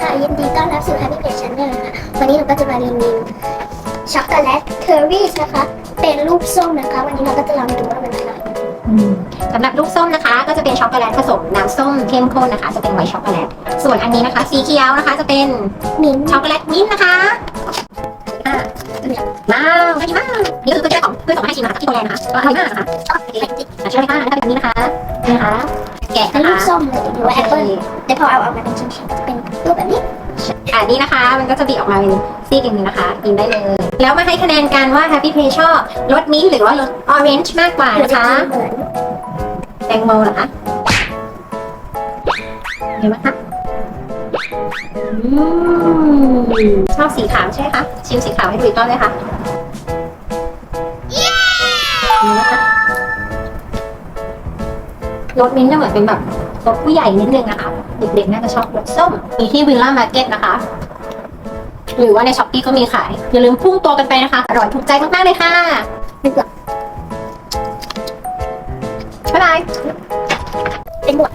ค่ะยินดีต้อนรับสู่ Happy Page Channel นะคะวันนี้เราก็จะมารีวิวช็อกโกแลตเคอรี่นะคะ เป็นรูปส้มนะคะ วันนี้เราก็จะลองดูว่ามันเป็นอะไรสำหรับลูกส้มนะคะ ก็จะเป็นช็อกโกแลตผสมน้ำส้มเข้มข้นนะคะ จะเป็นไวท์ช็อกโกแลต ส่วนอันนี้นะคะ สีเขียวนะคะ จะเป็นมิ้นท์ช็อกโกแลตมิ้นท์นะคะอะว้าวน่ากินมากนี่คือเพื่อนของเพื่อนส่งมาให้ชิมนะคะที่โปแลนด์นะคะอร่อยมากนะคะอ๋อเป็นจิ๊กอะชิมเลยค่ะแล้วก็เป็นแบบนี้นะคะนี่นะคะแกะเป็นนะรูปคะส้มเลยหรือว่าแอปเปิ้ลแต่พอเอาออกมาเป็นชิ้นๆจะเป็นรูปแบบนี้อ่านี่นะคะ มันก็จะบีบออกมาเป็นซีกอย่างนี้นะคะกินได้เลย แล้วมาให้คะแนนกันว่า Happy Play ชอบรสมิ้นท์หรือว่ารสออเรนจ์มากกว่าหรือนะจะคะกินเหมือนแตงโมเหรอคะเห็นไหมคะอืมชอบสีขาวใช่ไหมคะ ชิมสีขาวให้ดูอีกรอบเลยค่ะนี่นะคะ รสมิ้นท์จะเหมือนเป็นแบบรสผู้ใหญ่นิดนึงนะคะ เด็กๆน่าจะชอบรสส้มมีที่วิลล่ามาร์เก็ตนะคะ หรือว่าในช้อปปี้ก็มีขาย อย่าลืมพุ่งตัวกันไปนะคะ อร่อยถูกใจมากๆเลยค่ะเป็นบวกบ๊ายบายเป็นบวก